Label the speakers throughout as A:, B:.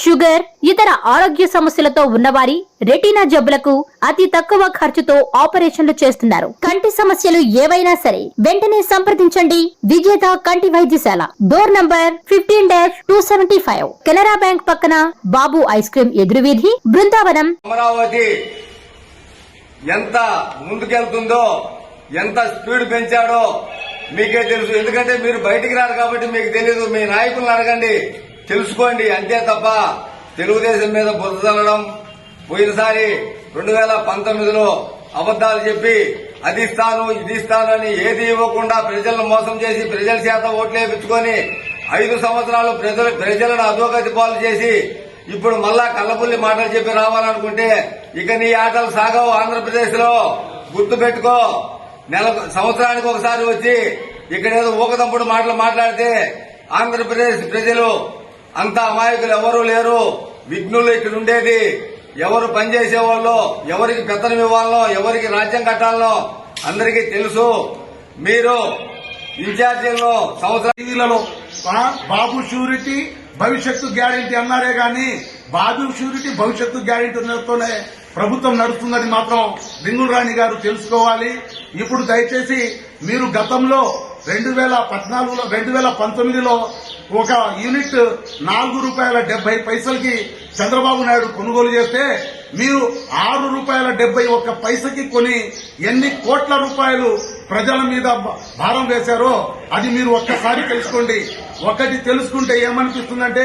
A: Sugar ఇతర ఆరోగ్య సమస్యలతో ఉన్నవారి రెటీనా జబ్బులకు అతి తక్కువ ఖర్చుతో ఆపరేషన్లు చేస్తున్నారు. కంటి సమస్యలు ఏవైనా సరే వెంటనే సంప్రదించండి. విజేత కంటి వైద్యశాల. Door number fifteen dash two seventy five. Canara bank పక్కన బాబు ఐస్ క్రీమ్ ఎదురువీధి బృందావనం.
B: అమరావతి ఎంత ముందుకెళ్తుందో ఎంత స్పీడ్ పెంచాడో మీకే తెలుసు. ఎందుకంటే మీరు బయటికి రారు కాబట్టి మీకు తెలియదు మీ నాయకులను అడగండి. తెలుసుకోండి అంతే తప్ప తెలుగుదేశం మీద బురద చల్లడం పోయినసారి రెండు వేల పంతొమ్మిదిలో అబద్దాలు చెప్పి అది ఇస్తాను ఇది ఇస్తాను అని ఏది ఇవ్వకుండా ప్రజలను మోసం చేసి ప్రజల చేత ఓట్లు వేయించుకొని ఐదు సంవత్సరాలు ప్రజలు ప్రజలను అధోగతి పాలు చేసి ఇప్పుడు మళ్ళా కళ్ళపుల్లి మాటలు చెప్పి రావాలనుకుంటే ఇక నీ ఆటలు సాగవు. ఆంధ్రప్రదేశ్లో గుర్తు పెట్టుకో. నెల సంవత్సరానికి ఒకసారి వచ్చి ఇక్కడ ఏదో ఊకదంపుడు మాటలు మాట్లాడితే ఆంధ్రప్రదేశ్ ప్రజలు అంత అమాయకులు ఎవరూ లేరు. విఘ్నులు ఇక్కడ ఉండేది. ఎవరు పనిచేసేవాళ్ళు ఎవరికి పెత్తనం ఇవ్వాలనో ఎవరికి రాజ్యం కట్టాలనో అందరికీ తెలుసు. మీరు
C: విద్యార్థులలో సంవత్సరాలలో బాబు షూరిటీ భవిష్యత్తు గ్యారంటీ అన్నారే గాని బాబు షూరిటీ భవిష్యత్తు గ్యారంటీతోనే ప్రభుత్వం నడుస్తుందని మాత్రం రింగుల రాణి గారు తెలుసుకోవాలి. ఇప్పుడు దయచేసి మీరు గతంలో రెండు వేల పద్నాలుగులో రెండు వేల పంతొమ్మిదిలో ఒక యూనిట్ నాలుగు రూపాయల డెబ్బై పైసలకి చంద్రబాబు నాయుడు కొనుగోలు చేస్తే మీరు ఆరు రూపాయల డెబ్బై ఒక్క పైసకి కొని ఎన్ని కోట్ల రూపాయలు ప్రజల మీద భారం వేశారో అది మీరు ఒక్కసారి తెలుసుకోండి. ఒకటి తెలుసుకుంటే ఏమనిపిస్తుందంటే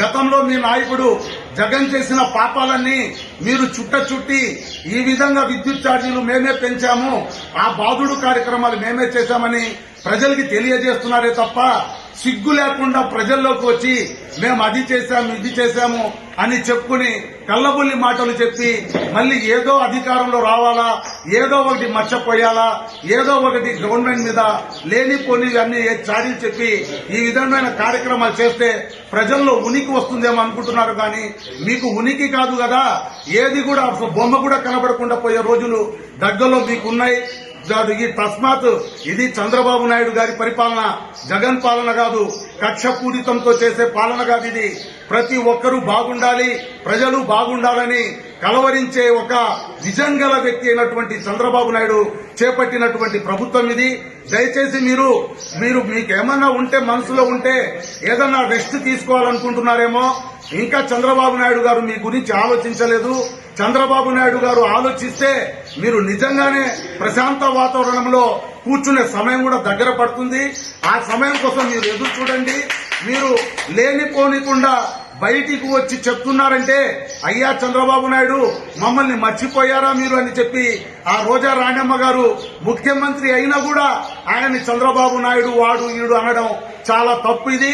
C: గతంలో మీ నాయకుడు జగన్ చేసిన పాపాలన్నీ మీరు చుట్ట చుట్టి ఈ విధంగా విద్యుత్ ఛార్జీలు మేమే పెంచాము ఆ బాధుడు కార్యక్రమాలు మేమే చేశామని ప్రజలకి తెలియజేస్తున్నారే తప్ప సిగ్గు లేకుండా ప్రజల్లోకి వచ్చి మేము అది చేశాము ఇది చేశాము అని చెప్పుకుని కళ్ళబుల్లి మాటలు చెప్పి మళ్ళీ ఏదో అధికారంలో రావాలా ఏదో ఒకటి మర్చిపోయాలా ఏదో ఒకటి గవర్నమెంట్ మీద లేనిపోని అన్ని చాడీలు చెప్పి ఈ విధమైన కార్యక్రమాలు చేస్తే ప్రజల్లో ఉనికి వస్తుందేమో అనుకుంటున్నారు కానీ మీకు ఉనికి కాదు కదా. ఏది కూడా బొమ్మ కూడా కనబడకుండా పోయే రోజులు దగ్గరలో మీకు ఉన్నాయి కాదు ఈ తస్మాత్ ఇది చంద్రబాబు నాయుడు గారి పరిపాలన జగన్ పాలన కాదు కక్షపూరితంతో చేసే పాలన కాదు ఇది. ప్రతి ఒక్కరూ బాగుండాలి ప్రజలు బాగుండాలని కలవరించే ఒక విజన్ గల వ్యక్తి అయినటువంటి చంద్రబాబు నాయుడు చేపట్టినటువంటి ప్రభుత్వం ఇది. దయచేసి మీరు మీరు మీకేమన్నా ఉంటే మనసులో ఉంటే ఏదన్నా రెస్ట్ తీసుకోవాలనుకుంటున్నారేమో ఇంకా చంద్రబాబు నాయుడు గారు మీ గురించి ఆలోచించలేదు. చంద్రబాబు నాయుడు గారు ఆలోచిస్తే మీరు నిజంగానే ప్రశాంత వాతావరణంలో కూర్చునే సమయం కూడా దగ్గర పడుతుంది. ఆ సమయం కోసం మీరు ఎదురు చూడండి. మీరు లేనిపోనికుండా బయటికి వచ్చి చెప్తున్నారంటే అయ్యా చంద్రబాబు నాయుడు మమ్మల్ని మర్చిపోయారా మీరు అని చెప్పి ఆ రోజా రాణమ్మ గారు ముఖ్యమంత్రి అయినా కూడా ఆయన్ని చంద్రబాబు నాయుడు వాడు ఈడు అనడం చాలా తప్పు ఇది.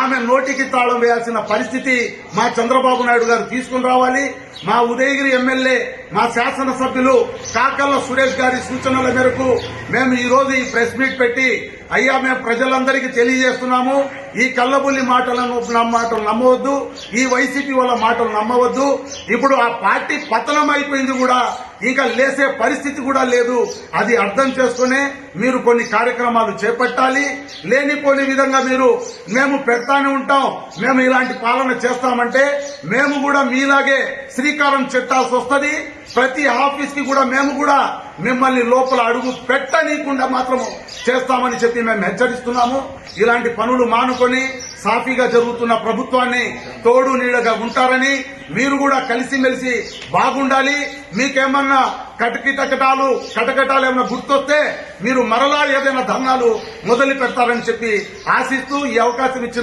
C: ఆమె నోటికి తాళం వేయాల్సిన పరిస్థితి మా చంద్రబాబు నాయుడు గారు తీసుకుని రావాలి. మా ఉదయగిరి ఎమ్మెల్యే మా శాసనసభ్యులు కాకల్ల సురేష్ గారి సూచనల మేరకు మేము ఈ రోజు ఈ ప్రెస్ మీట్ పెట్టి అయ్యా మేము ప్రజలందరికీ తెలియజేస్తున్నాము. ఈ కల్లబుల్లి మాటలను మాటలు నమ్మవద్దు. ఈ వైసీపీ వాళ్ళ మాటలు నమ్మవద్దు. ఇప్పుడు ఆ పార్టీ పతనం అయిపోయింది కూడా ఇంకా లేసే పరిస్థితి కూడా లేదు. అది అర్థం చేసుకునే మీరు కొన్ని కార్యక్రమాలు చేపట్టాలి. లేనిపోని విధంగా మీరు మేము పెడతానే ఉంటాం. మేము ఇలాంటి పాలన చేస్తామంటే మేము కూడా మీలాగే శ్రీకారం చుట్టాల్సి వస్తుంది. ప్రతి ఆఫీస్కి కూడా మేము కూడా మిమ్మల్ని లోపల అడుగు పెట్టనీయకుండా మాత్రం చేస్తామని చెప్పి మేము హెచ్చరిస్తున్నాము. ఇలాంటి పనులు మానుకొని సాఫీగా జరుగుతున్న ప్రభుత్వాన్ని తోడు నీడగా ఉంటారని మీరు కూడా కలిసిమెలిసి బాగుండాలి. మీకేమన్నా కటకిటకటాలు కటకటాలు ఏమైనా గుర్తొస్తే మీరు మరలా ఏదైనా ధర్నాలు మొదలు పెడతారని చెప్పి ఆశిస్తూ ఈ అవకాశం ఇచ్చిన